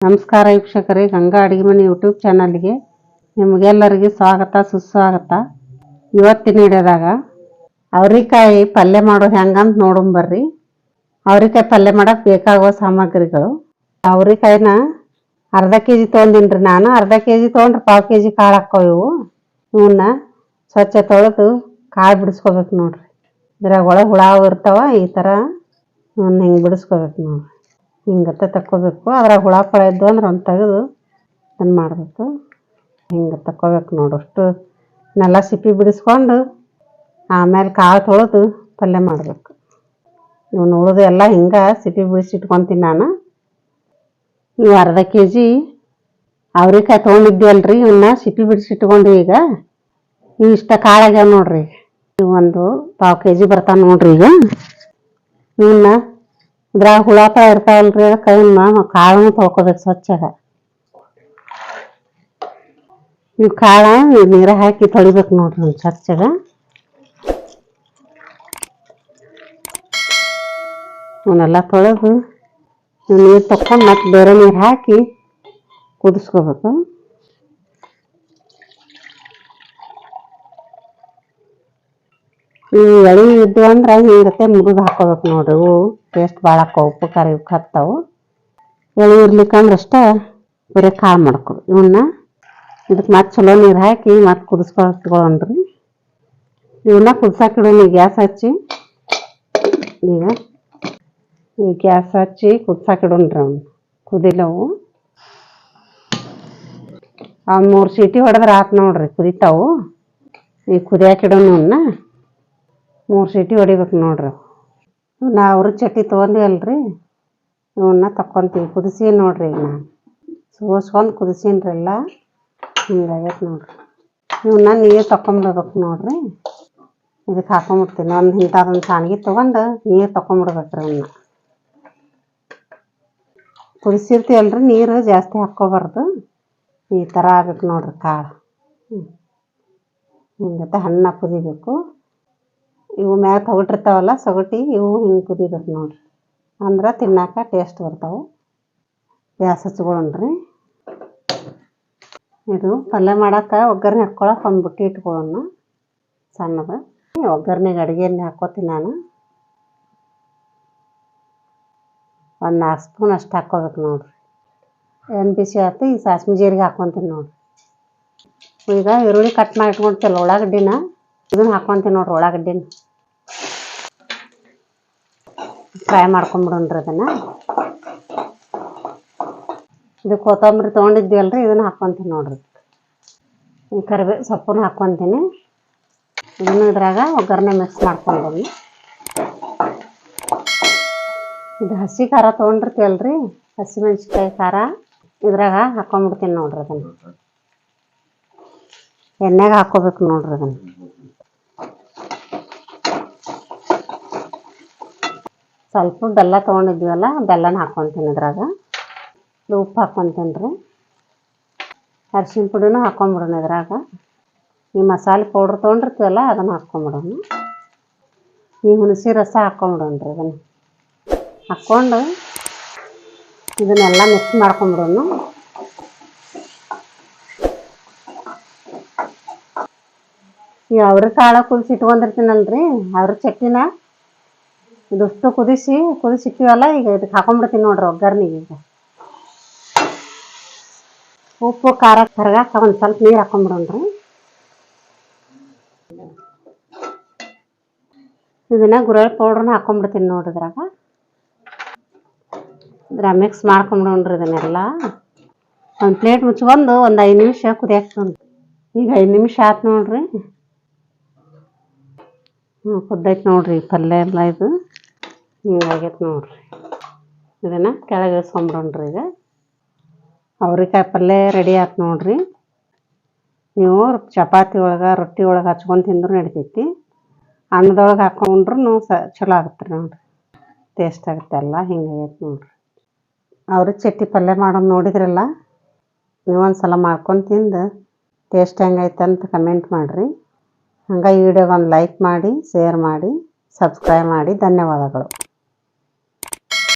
ನಮಸ್ಕಾರ ವೀಕ್ಷಕರೇ, ಗಂಗಾ ಅಡುಗೆ ಮನೆ ಯೂಟ್ಯೂಬ್ ಚಾನಲ್ಗೆ ನಿಮಗೆಲ್ಲರಿಗೆ ಸ್ವಾಗತ, ಸುಸ್ವಾಗತ. ಇವತ್ತಿನ ಹಿಡಿದಾಗ ಅವ್ರಿಕಾಯಿ ಪಲ್ಯ ಮಾಡೋದು ಹೆಂಗಂತ ನೋಡಂಬರ್ರಿ ಅವ್ರಿಕಾಯಿ ಪಲ್ಯ ಮಾಡಕ್ಕೆ ಬೇಕಾಗುವ ಸಾಮಗ್ರಿಗಳು. ಅವ್ರಿಕಾಯಿನ ಅರ್ಧ ಕೆ ಜಿ ತೊಗೊಂಡಿನ್ರಿ ನಾನು. ಅರ್ಧ ಕೆ ಜಿ ತೊಗೊಂಡ್ರೆ ಪಾವು ಕೆ ಜಿ ಕಾಳು ಹಾಕ್ಕೋ ಇವು. ಇವನ್ನ ಸ್ವಚ್ಛ ತೊಳೆದು ಕಾಳು ಬಿಡಿಸ್ಕೋಬೇಕು ನೋಡ್ರಿ. ಇದ್ರಾಗ ಒಳಗೆ ಹುಳ ಇರ್ತಾವ, ಈ ಥರ ಇವನ್ನ ಹಿಂಗೆ ಬಿಡಿಸ್ಕೋಬೇಕು ನೋಡ್ರಿ. ಹಿಂಗತ್ತೆ ತಕ್ಕೋಬೇಕು. ಅದ್ರಾಗ ಹುಳ ಪಳ ಇದ್ದು ಅಂದ್ರೆ ಒಂದು ತೆಗೆದು ಅದನ್ನು ಮಾಡಬೇಕು. ಹಿಂಗೆ ತಕ್ಕೋಬೇಕು ನೋಡು. ಅಷ್ಟು ನೆಲ ಸಿಪ್ಪಿ ಬಿಡಿಸ್ಕೊಂಡು ಆಮೇಲೆ ಕಾಳು ತೊಳೆದು ಪಲ್ಯ ಮಾಡಬೇಕು. ಇವನು ಉಳಿದು ಎಲ್ಲ ಹಿಂಗೆ ಸಿಪ್ಪಿ ಬಿಡಿಸಿ ಇಟ್ಕೊತೀನಿ ನಾನು. ನೀವು ಅರ್ಧ ಕೆ ಜಿ ಅವ್ರಿಕಾಯಿ ರೀ ಇವನ್ನ ಸಿಪ್ಪಿ ಬಿಡಿಸಿ ಇಟ್ಕೊಂಡು ಈಗ. ಇವು ಇಷ್ಟ ಕಾಳಾಗ್ಯಾವ ನೋಡ್ರಿ. ಇವು ಒಂದು ಪಾವು ಕೆ ಜಿ ಬರ್ತಾನೆ ನೋಡ್ರಿ ಈಗ. ಇವನ್ನ ಇದ್ರಾಗ ಹುಳ ಪಳ ಇರ್ತಾವಲ್ರಿ ಅದಕ್ಕೆ ಇವನ್ನ ಕಾಳನ್ನು ತೊಳ್ಕೊಬೇಕು ಸ್ವಚ್ಛಗ. ಇವು ಕಾಳ ನೀರ ಹಾಕಿ ತೊಳಿಬೇಕು ನೋಡ್ರಿ ಸ್ವಚ್ಛಗ ಇವನ್ನೆಲ್ಲ ತೊಳೆದು ನೀರು ತೊಗೊಂಡು ಮತ್ತೆ ಬೇರೆ ನೀರು ಹಾಕಿ ಕುದಿಸ್ಕೋಬೇಕು. ಎಳೆ ಇದ್ದು ಅಂದ್ರೆ ಹಿಂಗತ್ತೆ ಮುರಿದು ಹಾಕೋಬೇಕು ನೋಡ್ರಿ ಇವು ಟೇಸ್ಟ್ ಭಾಳ ಹಾಕವು ಉಪ್ಪು ಖಾರ ಇವಕ್ಕೆ ಹತ್ತಾವು ಎಳೆ ಇರ್ಲಿಕ್ಕಂದ್ರೆ ಅಷ್ಟೇ ಬರೀ ಕಾಳು ಮಾಡ್ಕೋ. ಇವನ್ನ ಇದಕ್ಕೆ ಮತ್ತೆ ಚಲೋ ನೀರು ಹಾಕಿ ಮತ್ತೆ ಕುದಿಸ್ಕೊಳ್ರಿ ಇವನ್ನ ಕುದ್ಸಾಕಿಡೋಣ ಗ್ಯಾಸ್ ಹಚ್ಚಿ. ಈಗ ಈ ಗ್ಯಾಸ್ ಹಚ್ಚಿ ಕುದ್ಸಾಕಿಡೋಣ್ರಿ ಅವ್ನು ಕುದಿಲವು. ಆ ಮೂರು ಸೀಟಿ ಹೊಡೆದ್ರೆ ಆತು ನೋಡ್ರಿ ಕುದಿತಾವು. ಈಗ ಕುದಿಯಾಕಿಡೋಣ ಇವನ್ನ ಮೂರು ಸೀಟಿ ಹೊಡಿಬೇಕು ನೋಡ್ರಿ. ಅವ್ರ ಚಟ್ನಿ ತೊಗೊಂಡಿವಲ್ರಿ ಇವನ್ನ ತಕ್ಕೊಂತೀವಿ. ಕುದಿಸಿ ನೋಡ್ರಿ ಈಗ ನಾನು ಸೋಸ್ಕೊಂಡು ಕುದಿಸೀನ್ರಿ ಎಲ್ಲ. ಹಿಂಗಾಗೈತೆ ನೋಡ್ರಿ. ಇವನ್ನ ನೀರು ತಕೊಂಬಿಡ್ಬೇಕು ನೋಡ್ರಿ. ಇದಕ್ಕೆ ಹಾಕೊಂಬಿಡ್ತೀನಿ. ಒಂದು ಇಂಥದ್ದೊಂದು ಸಾಣಿಗೆ ತೊಗೊಂಡು ನೀರು ತಕೊಂಬಿಡ್ಬೇಕ್ರಿ ಕುದಿಸಿರ್ತೀವಿ ಕುದಿಸಿರ್ತೀವಲ್ರಿ ನೀರು ಜಾಸ್ತಿ ಹಾಕ್ಕೋಬಾರ್ದು. ಈ ಥರ ಆಗ್ಬೇಕು ನೋಡ್ರಿ ಕಾಳು. ಹಿಂಗತ್ತೆ ಹಣ್ಣ ಕುದಿಬೇಕು. ಇವು ಮ್ಯಾಗ ತೊಗಟಿರ್ತಾವಲ್ಲ ಸೊಗಟಿ, ಇವು ಹಿಂಗೆ ಕುದಿಬೇಕು ನೋಡ್ರಿ. ಅಂದ್ರೆ ತಿನ್ನಾಕ ಟೇಸ್ಟ್ ಬರ್ತಾವೆ. ಗ್ಯಾಸ್ ಹಚ್ಕೊಳ್ಳೋಣ್ರಿ ಇದು ಪಲ್ಯ ಮಾಡಕ್ಕೆ ಒಗ್ಗರಣೆ ಹಾಕ್ಕೊಳಕ್ಕೆ ಒಂದು ಬುಟ್ಟಿ ಇಟ್ಕೊಳ್ಳೋಣ ಸಣ್ಣದು. ಒಗ್ಗರಣೆಗೆ ಅಡುಗೆ ಎಣ್ಣೆ ಹಾಕ್ಕೋತೀನಿ ನಾನು. ಒಂದು ನಾಲ್ಕು ಸ್ಪೂನ್ ಅಷ್ಟು ಹಾಕ್ಕೋಬೇಕು ನೋಡ್ರಿ. ಎಣ್ಣೆ ಬಿಸಿ ಆಯ್ತು ಈ ಸಾಸ್ವೆ ಜೀರಿಗೆ ಹಾಕ್ಕೊತೀನಿ ನೋಡ್ರಿ. ಈಗ ಈರುಳ್ಳಿ ಕಟ್ ಮಾಡಿ ಇಟ್ಕೊಂತಲ್ಲ ಉಳ್ಳಾಗಡ್ಡಿನ. ಇದನ್ನ ಹಾಕೊಂತೀನಿ ನೋಡ್ರಿ ಉಳ್ಳಾಗಡ್ಡಿನ ಫ್ರೈ ಮಾಡ್ಕೊಂಬಿಡೋಣ್ರಿ ಅದನ್ನ. ಇದು ಕೊತ್ತಂಬರಿ ತೊಗೊಂಡಿದ್ವಲ್ರಿ, ಇದನ್ನ ಹಾಕ್ಕೊಂತೀನಿ ನೋಡ್ರಿ. ಕರಿಬೇ, ಸೊಪ್ಪನ್ನು ಹಾಕ್ಕೊಂತೀನಿ ಇದನ್ನು ಇದ್ರಾಗ ಒಗ್ಗರಣೆ ಮಿಕ್ಸ್ ಮಾಡ್ಕೊಂಡ್ಬಿ ಇದು ಹಸಿ ಖಾರ ತೊಗೊಂಡಿರ್ತೀವಲ್ರಿ ಹಸಿ ಮೆಣ್ಸಿನ್ಕಾಯಿ ಖಾರ ಇದ್ರಾಗ ಹಾಕೊಂಡ್ಬಿಡ್ತೀನಿ ನೋಡ್ರಿ ಅದನ್ನು. ಎಣ್ಣೆಗೆ ಹಾಕ್ಕೋಬೇಕು ನೋಡ್ರಿ ಅದನ್ನು. ಸ್ವಲ್ಪ ಬೆಲ್ಲ ತೊಗೊಂಡಿದ್ವಲ್ಲ, ಬೆಲ್ಲನ ಹಾಕ್ಕೊತೀನಿ ಇದ್ರಾಗ. ಇದು ಉಪ್ಪು ಹಾಕ್ಕೊತೀನಿ ರೀ. ಅರಿಶಿನ ಪುಡಿನೂ ಹಾಕ್ಕೊಂಬಿಡೋಣ ಇದ್ರಾಗ. ಈ ಮಸಾಲೆ ಪೌಡ್ರ್ ತೊಗೊಂಡಿರ್ತೀವಲ್ಲ, ಅದನ್ನು ಹಾಕ್ಕೊಂಬಿಡೋಣ ಈ ಹುಣಸೆ ರಸ ಹಾಕ್ಕೊಂಬಿಡೋಣ ರೀ ಅದನ್ನು. ಹಾಕ್ಕೊಂಡು ಇದನ್ನೆಲ್ಲ ಮಿಕ್ಸ್ ಮಾಡ್ಕೊಂಬಿಡೋಣ. ಈ ಅವ್ರ ಕಾಳು ಕುದಿಸಿ ಇಟ್ಕೊಂಡಿರ್ತೀನಲ್ರಿ, ಅವ್ರ ಚಟ್ನಿನ. ಇದಷ್ಟು ಕುದಿಸಿ ಕುದಿಸಿಟ್ಟಿವಲ್ಲ ಈಗ ಇದಕ್ಕೆ ಹಾಕೊಂಡ್ಬಿಡ್ತೀನಿ ನೋಡ್ರಿ ಒಗ್ಗರ್ನಿಗೆ ಈಗ. ಉಪ್ಪು, ಖಾರ ಕರಗಾಕ ಒಂದು ಸ್ವಲ್ಪ ನೀರು ಹಾಕೊಂಡ್ಬಿಡೋಣ್ರಿ. ಇದನ್ನ ಗುರಳ್ ಪೌಡ್ರನ್ನ ಹಾಕೊಂಡ್ಬಿಡ್ತೀನಿ ನೋಡ್ರಿ ಇದ್ರಾಗ. ಇದ್ರ ಮಿಕ್ಸ್ ಮಾಡ್ಕೊಂಡ್ಬಿಡೋಣ್ರಿ ಇದನ್ನೆಲ್ಲ. ಒಂದು ಪ್ಲೇಟ್ ಮುಚ್ಕೊಂಡು ಒಂದು ಐದು ನಿಮಿಷ ಕುದಿಯಾಕ್ತೊಂಡು ಈಗ ಐದು ನಿಮಿಷ ಆಯ್ತು ನೋಡ್ರಿ. ಹ್ಞೂ ಕುದ್ದೈತೆ ನೋಡ್ರಿ ಪಲ್ಯ ಎಲ್ಲ ಇದು. ಹಿಂಗಾಗೈತೆ ನೋಡ್ರಿ. ಇದನ್ನು ಕೆಳಗೆ ಇಳಿಸ್ಕೊಂಬಿಡೋಣ್ರಿ ಈಗ ಅವ್ರಿಕಾಯಿ ಪಲ್ಯ ರೆಡಿ ಆಯ್ತು ನೋಡ್ರಿ. ನೀವು ಚಪಾತಿ ಒಳಗೆ, ರೊಟ್ಟಿ ಒಳಗೆ ಹಚ್ಕೊಂಡು ತಿಂದ್ರೂ ನಡಿತೈತಿ. ಅನ್ನದೊಳಗೆ ಹಾಕೊಂಡ್ರು ಸ ಚಲೋ ಆಗುತ್ತೆ ರೀ ನೋಡ್ರಿ. ಟೇಸ್ಟ್ ಆಗುತ್ತೆ ಎಲ್ಲ ಹಿಂಗಾಗೈತೆ ನೋಡ್ರಿ. ಅವ್ರ ಚಟ್ನಿ ಪಲ್ಯ ಮಾಡೋದು ನೋಡಿದ್ರಲ್ಲ ನೀವೊಂದು ಸಲ ಮಾಡ್ಕೊಂಡು ತಿಂದು ಟೇಸ್ಟ್ ಹೆಂಗೈತೆ ಅಂತ ಕಮೆಂಟ್ ಮಾಡಿರಿ. ಹಂಗೆ ಈ ವಿಡಿಯೋಗೆ ಒಂದು ಲೈಕ್ ಮಾಡಿ ಶೇರ್ ಮಾಡಿ ಸಬ್ಸ್ಕ್ರೈಬ್ ಮಾಡಿ. ಧನ್ಯವಾದಗಳು.